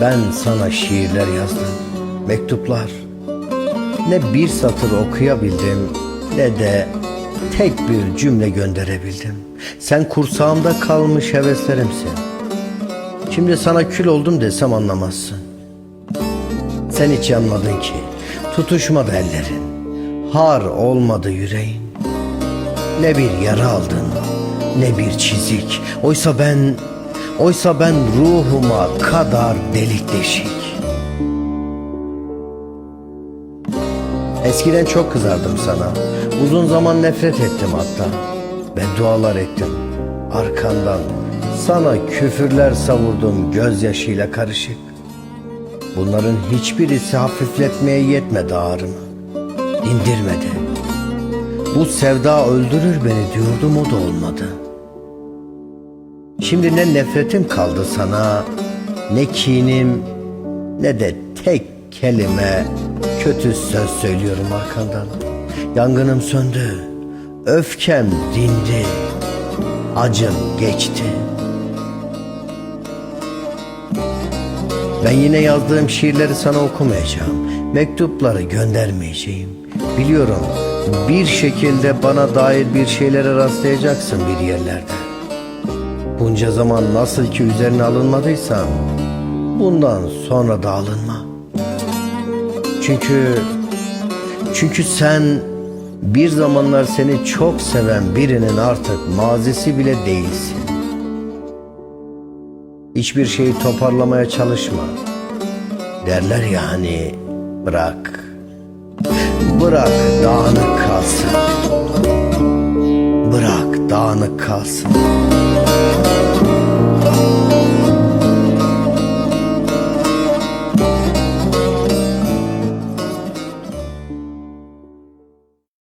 Ben sana şiirler yazdım, mektuplar. Ne bir satır okuyabildim ne de tek bir cümle gönderebildim. Sen kursağımda kalmış heveslerimsin. Şimdi sana kül oldum desem anlamazsın. Sen hiç yanmadın ki, tutuşmadı ellerin, har olmadı yüreğin. Ne bir yara aldın, ne bir çizik. Oysa ben, oysa ben ruhuma kadar delik deşik. Eskiden çok kızardım sana. Uzun zaman nefret ettim hatta. Beddualar ettim. Arkandan sana küfürler savurdum gözyaşıyla karışık. Bunların hiçbirisi hafifletmeye yetmedi ağrımı. Dindirmedi. Bu sevda öldürür beni diyordum o da olmadı. Şimdi ne nefretim kaldı sana, ne kinim, ne de tek kelime kötü söz söylüyorum arkandan. Yangınım söndü, öfkem dindi, acım geçti. Ben yine yazdığım şiirleri sana okumayacağım. Mektupları göndermeyeceğim. Biliyorum bir şekilde bana dair bir şeylere rastlayacaksın bir yerlerde. Bunca zaman nasıl ki üzerine alınmadıysan bundan sonra da alınma. Çünkü çünkü sen bir zamanlar seni çok seven birinin artık mazisi bile değilsin. Hiçbir şeyi toparlamaya çalışma. Derler ya hani bırak. Bırak dağınık kalsın dağınık kalsın.